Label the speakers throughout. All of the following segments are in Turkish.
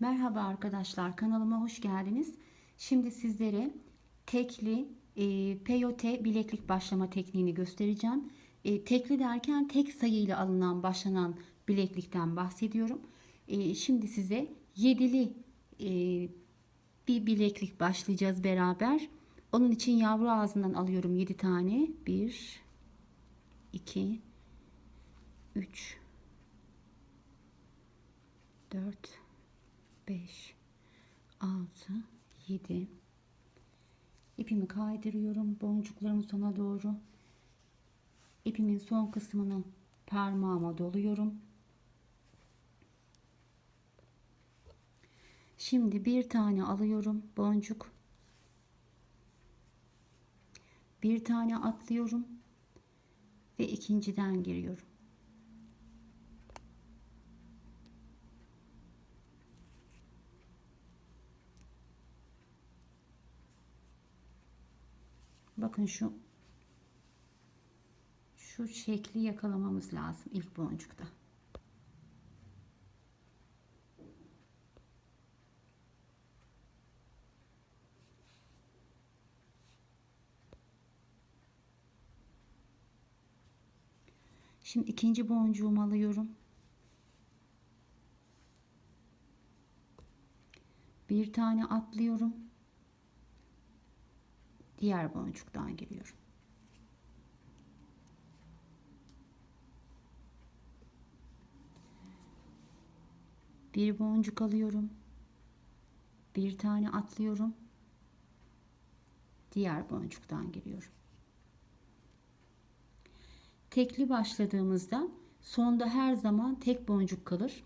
Speaker 1: Merhaba arkadaşlar kanalıma hoş geldiniz. Şimdi sizlere tekli e, peyote bileklik başlama tekniğini göstereceğim. E, tekli derken tek sayıyla alınan başlanan bileklikten bahsediyorum. E, şimdi size yedili e, bir bileklik başlayacağız beraber. Onun için yavru ağzından alıyorum 7 tane. 1 2 3 4 5 6 7 ipimi kaydırıyorum boncuklarımın sona doğru. İpimin son kısmını parmağıma doluyorum. Şimdi bir tane alıyorum boncuk. Bir tane atlıyorum ve ikinciden giriyorum Bakın şu şu şekli yakalamamız lazım ilk boncukta. Şimdi ikinci boncuğumu alıyorum. Bir tane atlıyorum diğer boncuktan giriyorum. Bir boncuk alıyorum. Bir tane atlıyorum. Diğer boncuktan giriyorum. Tekli başladığımızda sonda her zaman tek boncuk kalır.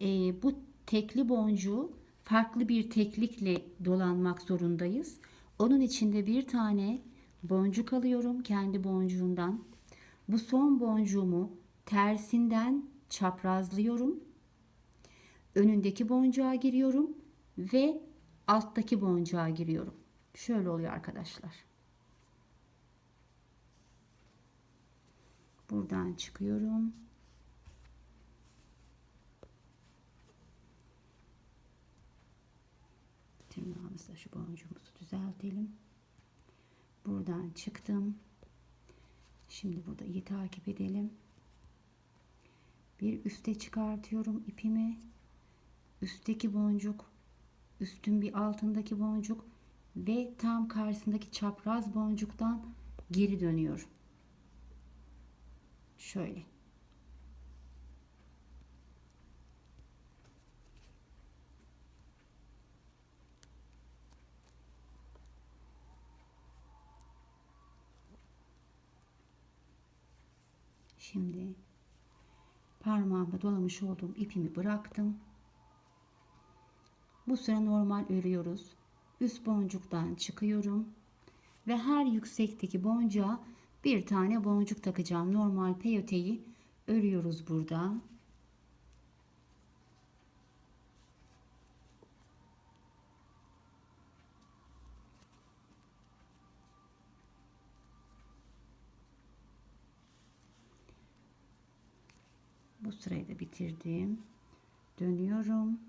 Speaker 1: Ee, bu tekli boncuğu farklı bir teklikle dolanmak zorundayız. Onun içinde bir tane boncuk alıyorum kendi boncuğundan. Bu son boncuğumu tersinden çaprazlıyorum. Önündeki boncuğa giriyorum ve alttaki boncuğa giriyorum. Şöyle oluyor arkadaşlar. Buradan çıkıyorum. Tırnağımızla şu boncuğumuzu düzeltelim. Buradan çıktım. Şimdi burada iyi takip edelim. Bir üste çıkartıyorum ipimi. Üstteki boncuk, üstün bir altındaki boncuk ve tam karşısındaki çapraz boncuktan geri dönüyorum. Şöyle. Şimdi parmağımda dolamış olduğum ipimi bıraktım. Bu sıra normal örüyoruz. Üst boncuktan çıkıyorum ve her yüksekteki boncuğa bir tane boncuk takacağım. Normal peyoteyi örüyoruz burada. Bu sırayı da bitirdim. Dönüyorum.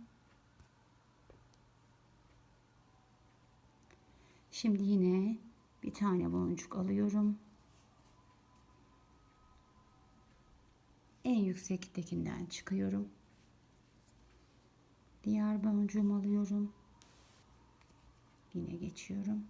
Speaker 1: Şimdi yine bir tane boncuk alıyorum. En yüksektekinden çıkıyorum. Diğer boncuğumu alıyorum. Yine geçiyorum.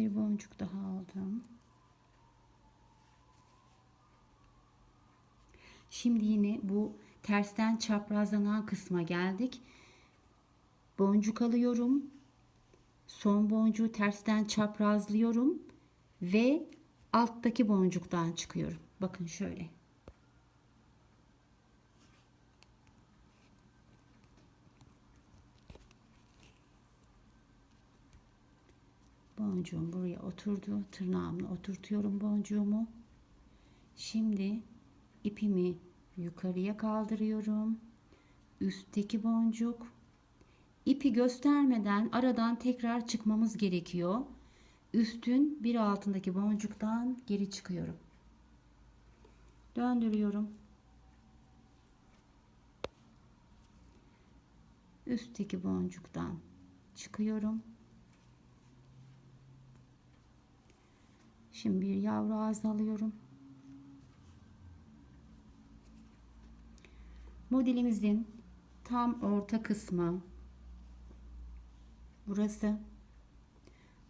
Speaker 1: Bir boncuk daha aldım. Şimdi yine bu tersten çaprazlanan kısma geldik. Boncuk alıyorum. Son boncuğu tersten çaprazlıyorum ve alttaki boncuktan çıkıyorum. Bakın şöyle. Boncuğum buraya oturdu. Tırnağımla oturtuyorum boncuğumu. Şimdi ipimi yukarıya kaldırıyorum. Üstteki boncuk ipi göstermeden aradan tekrar çıkmamız gerekiyor. Üstün bir altındaki boncuktan geri çıkıyorum. Döndürüyorum. Üstteki boncuktan çıkıyorum. Şimdi bir yavru ağzı alıyorum. Modelimizin tam orta kısmı burası.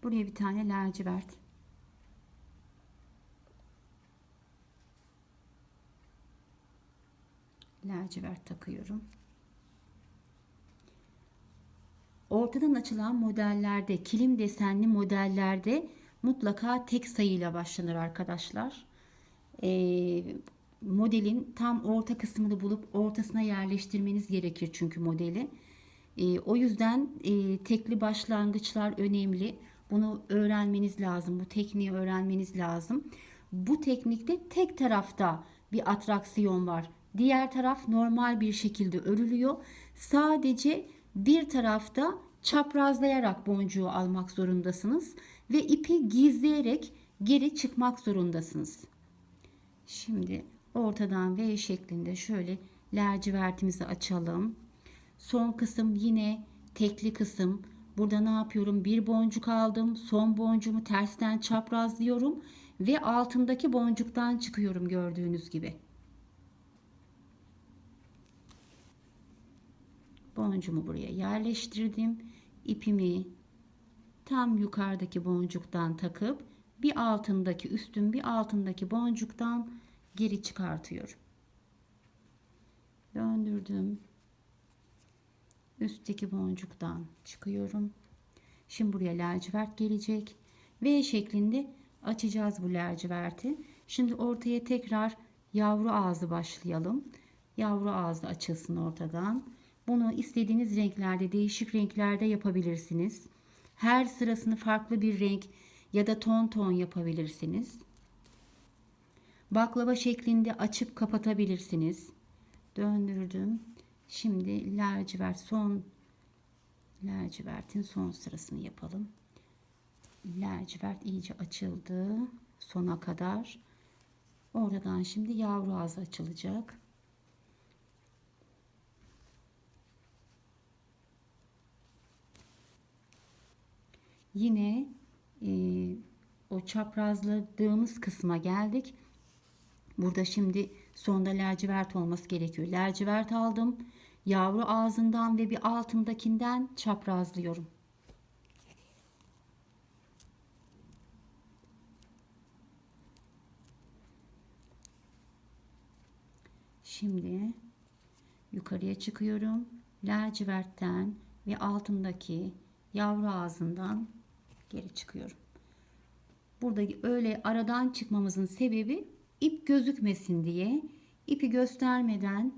Speaker 1: Buraya bir tane lacivert. Lacivert takıyorum. Ortadan açılan modellerde, kilim desenli modellerde mutlaka tek sayıyla başlanır arkadaşlar. Ee, modelin tam orta kısmını bulup ortasına yerleştirmeniz gerekir çünkü modeli. Ee, o yüzden e, tekli başlangıçlar önemli. Bunu öğrenmeniz lazım. Bu tekniği öğrenmeniz lazım. Bu teknikte tek tarafta bir atraksiyon var. Diğer taraf normal bir şekilde örülüyor. Sadece bir tarafta çaprazlayarak boncuğu almak zorundasınız ve ipi gizleyerek geri çıkmak zorundasınız. Şimdi ortadan V şeklinde şöyle lacivertimizi açalım. Son kısım yine tekli kısım. Burada ne yapıyorum? Bir boncuk aldım. Son boncuğumu tersten çaprazlıyorum ve altındaki boncuktan çıkıyorum gördüğünüz gibi. Boncuğumu buraya yerleştirdim. İpimi tam yukarıdaki boncuktan takıp bir altındaki üstün bir altındaki boncuktan geri çıkartıyorum. Döndürdüm. Üstteki boncuktan çıkıyorum. Şimdi buraya lacivert gelecek. V şeklinde açacağız bu laciverti. Şimdi ortaya tekrar yavru ağzı başlayalım. Yavru ağzı açılsın ortadan. Bunu istediğiniz renklerde, değişik renklerde yapabilirsiniz. Her sırasını farklı bir renk ya da ton ton yapabilirsiniz. Baklava şeklinde açıp kapatabilirsiniz. Döndürdüm. Şimdi lacivert son lacivertin son sırasını yapalım. Lacivert iyice açıldı sona kadar. Oradan şimdi yavru ağzı açılacak. Yine e, o çaprazladığımız kısma geldik. Burada şimdi sonda lacivert olması gerekiyor. Lacivert aldım. Yavru ağzından ve bir altındakinden çaprazlıyorum. Şimdi yukarıya çıkıyorum. Lacivertten ve altındaki yavru ağzından geri çıkıyorum. Burada öyle aradan çıkmamızın sebebi ip gözükmesin diye ipi göstermeden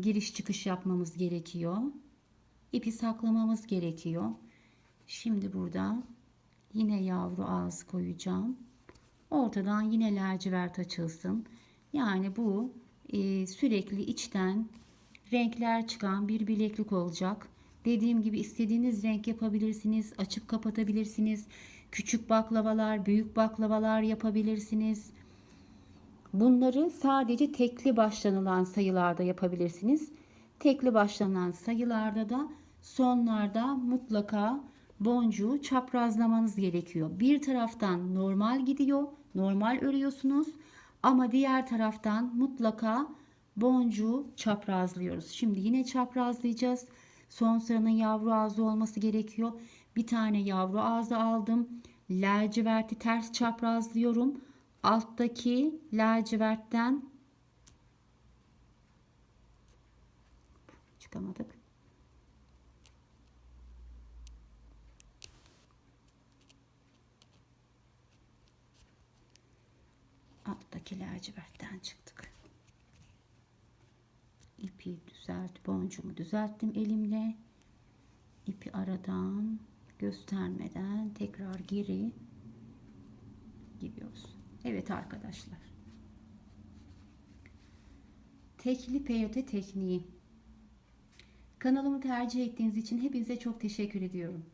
Speaker 1: giriş çıkış yapmamız gerekiyor. İpi saklamamız gerekiyor. Şimdi burada yine yavru ağız koyacağım. Ortadan yine lacivert açılsın. Yani bu e, sürekli içten renkler çıkan bir bileklik olacak. Dediğim gibi istediğiniz renk yapabilirsiniz. Açıp kapatabilirsiniz. Küçük baklavalar, büyük baklavalar yapabilirsiniz. Bunları sadece tekli başlanılan sayılarda yapabilirsiniz. Tekli başlanan sayılarda da sonlarda mutlaka boncuğu çaprazlamanız gerekiyor. Bir taraftan normal gidiyor, normal örüyorsunuz ama diğer taraftan mutlaka boncuğu çaprazlıyoruz. Şimdi yine çaprazlayacağız. Son sıranın yavru ağzı olması gerekiyor. Bir tane yavru ağzı aldım. Laciverti ters çaprazlıyorum. Alttaki lacivertten çıkamadık. Alttaki lacivertten çıktık. İpi düzelt, boncuğumu düzelttim elimle. İpi aradan göstermeden tekrar geri gidiyoruz. Evet arkadaşlar. Tekli peyote tekniği. Kanalımı tercih ettiğiniz için hepinize çok teşekkür ediyorum.